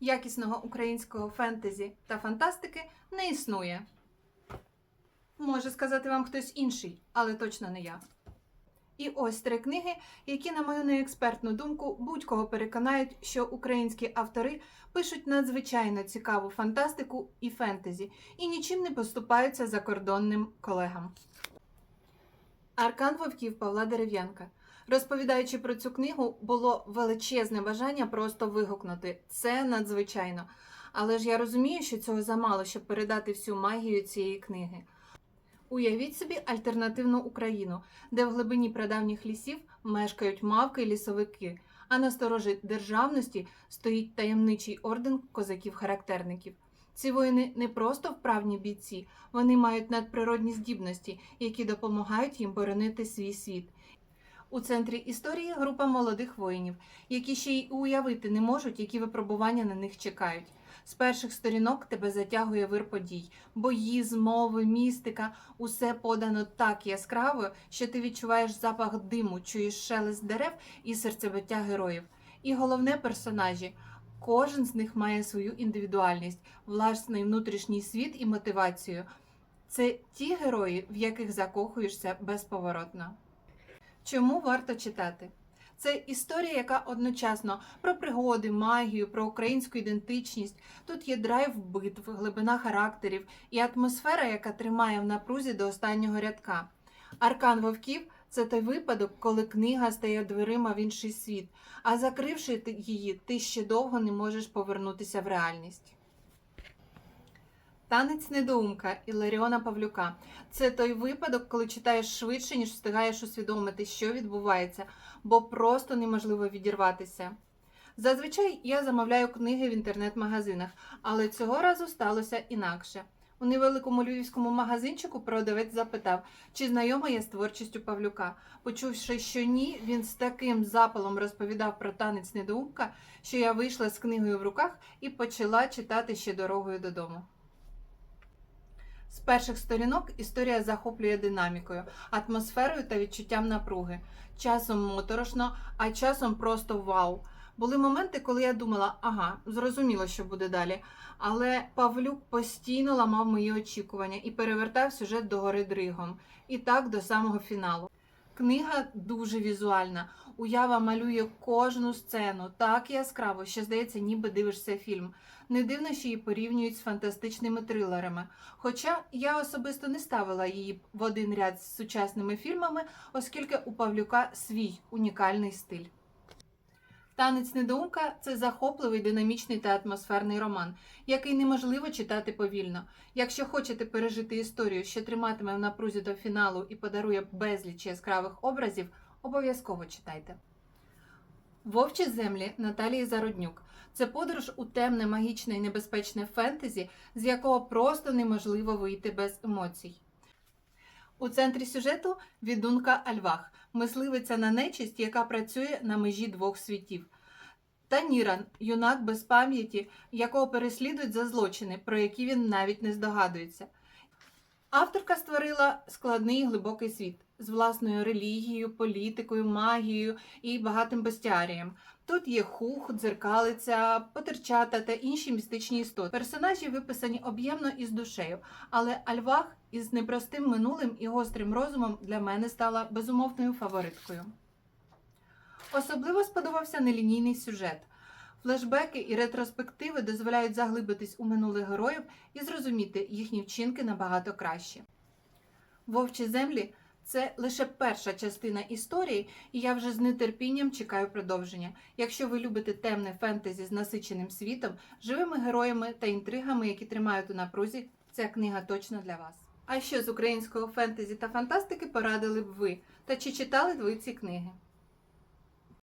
Якісного українського фентезі та фантастики не існує. Може сказати вам хтось інший, але точно не я. І ось три книги, які, на мою неекспертну думку, будь-кого переконають, що українські автори пишуть надзвичайно цікаву фантастику і фентезі, і нічим не поступаються закордонним колегам. Аркан вовків Павла Дерев'янка. Розповідаючи про цю книгу, було величезне бажання просто вигукнути це надзвичайно. Але ж я розумію, що цього замало, щоб передати всю магію цієї книги. Уявіть собі альтернативну Україну, де в глибині прадавніх лісів мешкають мавки і лісовики, а на сторожі державності стоїть таємничий орден козаків-характерників. Ці воїни не просто вправні бійці, вони мають надприродні здібності, які допомагають їм боронити свій світ. У центрі історії група молодих воїнів, які ще й уявити не можуть, які випробування на них чекають. З перших сторінок тебе затягує вир подій, бої, змови, містика. Усе подано так яскраво, що ти відчуваєш запах диму, чуєш шелест дерев і серцебиття героїв. І головне персонажі. Кожен з них має свою індивідуальність, власний внутрішній світ і мотивацію. Це ті герої, в яких закохуєшся безповоротно. Чому варто читати? Це історія, яка одночасно про пригоди, магію, про українську ідентичність. Тут є драйв битв, глибина характерів і атмосфера, яка тримає в напрузі до останнього рядка. Аркан вовків це той випадок, коли книга стає дверима в інший світ, а закривши її, ти ще довго не можеш повернутися в реальність. Танець недоумка Іларіона Павлюка. Це той випадок, коли читаєш швидше, ніж встигаєш усвідомити, що відбувається, бо просто неможливо відірватися. Зазвичай я замовляю книги в інтернет-магазинах, але цього разу сталося інакше. У невеликому львівському магазинчику продавець запитав, чи знайома я з творчістю Павлюка. Почувши, що ні, він з таким запалом розповідав про танець недоумка, що я вийшла з книгою в руках і почала читати ще дорогою додому. З перших сторінок історія захоплює динамікою, атмосферою та відчуттям напруги. Часом моторошно, а часом просто вау. Були моменти, коли я думала, ага, зрозуміло, що буде далі. Але Павлюк постійно ламав мої очікування і перевертав сюжет догори дригом. І так до самого фіналу. Книга дуже візуальна. Уява малює кожну сцену так яскраво, що здається, ніби дивишся фільм. Не дивно, що її порівнюють з фантастичними трилерами. Хоча я особисто не ставила її в один ряд з сучасними фільмами, оскільки у Павлюка свій унікальний стиль. Танець недоумка це захопливий, динамічний та атмосферний роман, який неможливо читати повільно. Якщо хочете пережити історію, що триматиме в напрузі до фіналу і подарує безліч яскравих образів, обов'язково читайте. Вовчі землі Наталії Зароднюк. Це подорож у темне, магічне і небезпечне фентезі, з якого просто неможливо вийти без емоцій. У центрі сюжету відунка Альвах, мисливиця на нечисть, яка працює на межі двох світів. Та Ніран, юнак без пам'яті, якого переслідують за злочини, про які він навіть не здогадується. Авторка створила складний глибокий світ з власною релігією, політикою, магією і багатим бестіарієм. Тут є хух, дзеркалиця, потерчата та інші містичні істоти. Персонажі виписані об'ємно і з душею, але Альвах із непростим минулим і гострим розумом для мене стала безумовною фавориткою. Особливо сподобався нелінійний сюжет. Флешбеки і ретроспективи дозволяють заглибитись у минулих героїв і зрозуміти їхні вчинки набагато краще. Вовчі землі це лише перша частина історії, і я вже з нетерпінням чекаю продовження. Якщо ви любите темне фентезі з насиченим світом, живими героями та інтригами, які тримають у напрузі, ця книга точно для вас. А що з українського фентезі та фантастики порадили б ви? Та чи читали ви ці книги?